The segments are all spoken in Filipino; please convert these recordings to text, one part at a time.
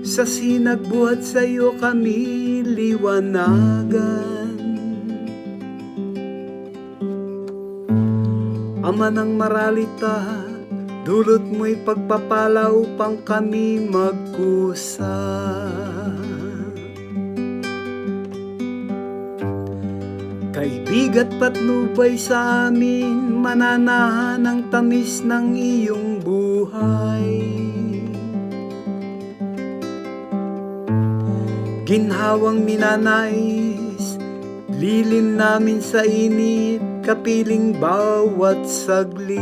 Sa sinagbuhat sa'yo kami liwanagan. Ama ng maralita Dulot mo'y pagpapala upang kami magkusa. Kaibigat patnubay sa amin Mananahan ang tamis ng iyong buhay Ginhawang minanais Lilim namin sa init Kapiling bawat saglit.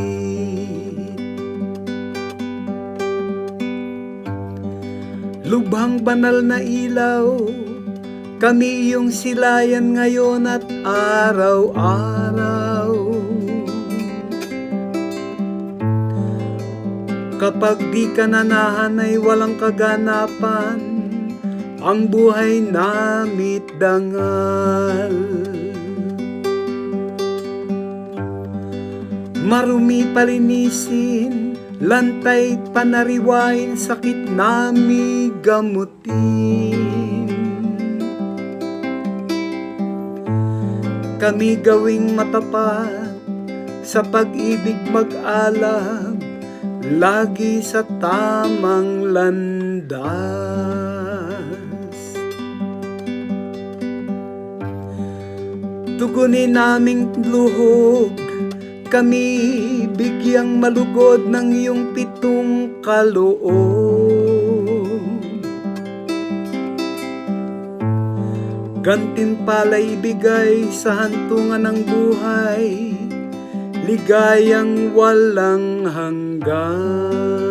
Lubhang banal na ilaw Kami iyong silayan ngayon at araw-araw. Kapag di ka nanahan ay walang kaganapan Ang buhay namit dangal. Marumi palinisin Lantay panariwain Sakit nami gamutin. Kami gawing matapat Sa pag-ibig mag-alab Lagi sa tamang landas Tugunin naming luhog. Kami bigyang malugod ng iyong pitong kaloob. Gantimpala ibigay sa hantungan ng buhay Ligayang walang hanggan